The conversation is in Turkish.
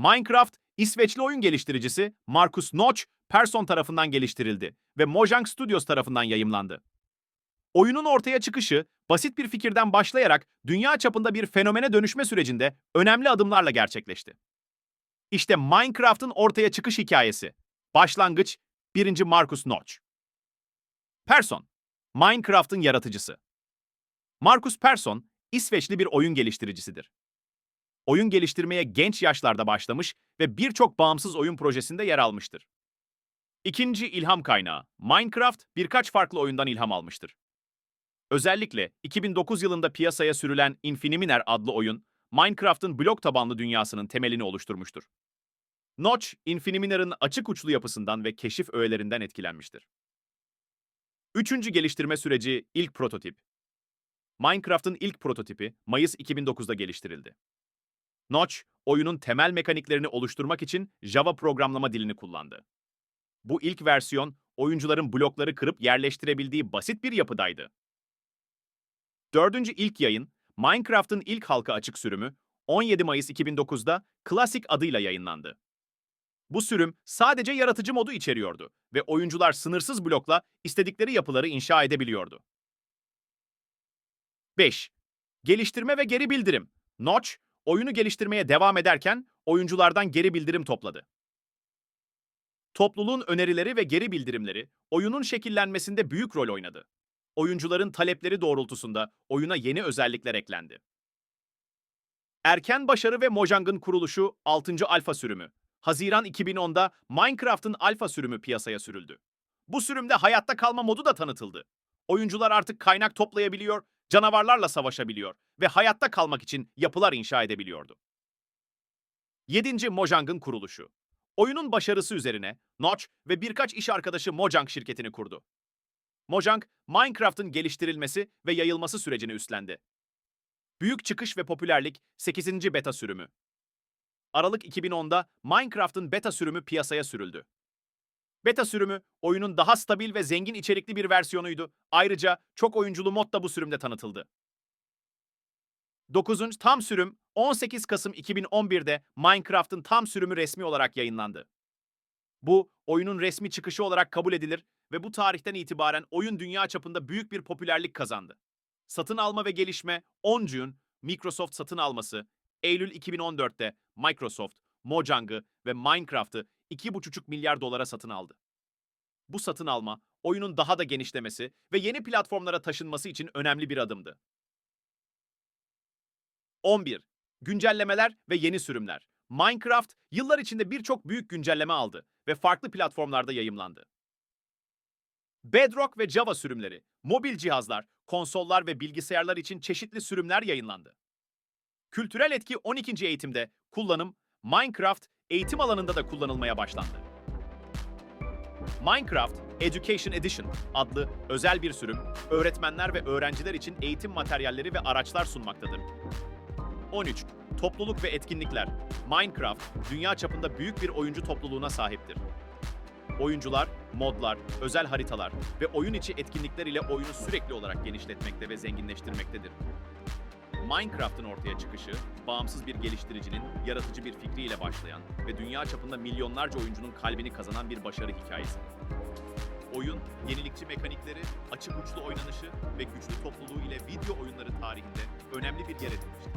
Minecraft, İsveçli oyun geliştiricisi Markus Notch Persson tarafından geliştirildi ve Mojang Studios tarafından yayımlandı. Oyunun ortaya çıkışı, basit bir fikirden başlayarak dünya çapında bir fenomene dönüşme sürecinde önemli adımlarla gerçekleşti. İşte Minecraft'ın ortaya çıkış hikayesi. Başlangıç 1. Markus Notch. Persson, Minecraft'ın yaratıcısı. Markus Persson, İsveçli bir oyun geliştiricisidir. Oyun geliştirmeye genç yaşlarda başlamış ve birçok bağımsız oyun projesinde yer almıştır. İkinci ilham kaynağı, Minecraft birkaç farklı oyundan ilham almıştır. Özellikle 2009 yılında piyasaya sürülen Infiniminer adlı oyun, Minecraft'ın blok tabanlı dünyasının temelini oluşturmuştur. Notch, Infiniminer'ın açık uçlu yapısından ve keşif öğelerinden etkilenmiştir. Üçüncü geliştirme süreci ilk prototip. Minecraft'ın ilk prototipi Mayıs 2009'da geliştirildi. Notch, oyunun temel mekaniklerini oluşturmak için Java programlama dilini kullandı. Bu ilk versiyon, oyuncuların blokları kırıp yerleştirebildiği basit bir yapıdaydı. Dördüncü ilk yayın, Minecraft'ın ilk halka açık sürümü 17 Mayıs 2009'da Classic adıyla yayınlandı. Bu sürüm sadece yaratıcı modu içeriyordu ve oyuncular sınırsız blokla istedikleri yapıları inşa edebiliyordu. 5. Geliştirme ve geri bildirim. Notch, oyunu geliştirmeye devam ederken oyunculardan geri bildirim topladı. Topluluğun önerileri ve geri bildirimleri oyunun şekillenmesinde büyük rol oynadı. Oyuncuların talepleri doğrultusunda oyuna yeni özellikler eklendi. Erken başarı ve Mojang'ın kuruluşu 6. alfa sürümü. Haziran 2010'da Minecraft'ın alfa sürümü piyasaya sürüldü. Bu sürümde hayatta kalma modu da tanıtıldı. Oyuncular artık kaynak toplayabiliyor, canavarlarla savaşabiliyor ve hayatta kalmak için yapılar inşa edebiliyordu. 7. Mojang'ın kuruluşu. Oyunun başarısı üzerine Notch ve birkaç iş arkadaşı Mojang şirketini kurdu. Mojang, Minecraft'ın geliştirilmesi ve yayılması sürecini üstlendi. Büyük çıkış ve popülerlik 8. beta sürümü. Aralık 2010'da Minecraft'ın beta sürümü piyasaya sürüldü. Beta sürümü, oyunun daha stabil ve zengin içerikli bir versiyonuydu. Ayrıca çok oyunculu mod da bu sürümde tanıtıldı. 9. tam sürüm 18 Kasım 2011'de Minecraft'ın tam sürümü resmi olarak yayınlandı. Bu, oyunun resmi çıkışı olarak kabul edilir ve bu tarihten itibaren oyun dünya çapında büyük bir popülerlik kazandı. Satın alma ve gelişme 10 June, Microsoft satın alması, Eylül 2014'te Microsoft, Mojang'ı ve Minecraft'ı 2,5 milyar dolara satın aldı. Bu satın alma, oyunun daha da genişlemesi ve yeni platformlara taşınması için önemli bir adımdı. 11. Güncellemeler ve yeni sürümler. Minecraft yıllar içinde birçok büyük güncelleme aldı ve farklı platformlarda yayımlandı. Bedrock ve Java sürümleri, mobil cihazlar, konsollar ve bilgisayarlar için çeşitli sürümler yayınlandı. Kültürel etki 12. eğitimde kullanım, Minecraft eğitim alanında da kullanılmaya başlandı. Minecraft Education Edition adlı özel bir sürüm, öğretmenler ve öğrenciler için eğitim materyalleri ve araçlar sunmaktadır. 13. Topluluk ve etkinlikler. Minecraft, dünya çapında büyük bir oyuncu topluluğuna sahiptir. Oyuncular, modlar, özel haritalar ve oyun içi etkinlikler ile oyunu sürekli olarak genişletmekte ve zenginleştirmektedir. Minecraft'ın ortaya çıkışı, bağımsız bir geliştiricinin yaratıcı bir fikriyle başlayan ve dünya çapında milyonlarca oyuncunun kalbini kazanan bir başarı hikayesi. Oyun, yenilikçi mekanikleri, açık uçlu oynanışı ve güçlü topluluğu ile video oyunları tarihinde önemli bir yer edinmiştir.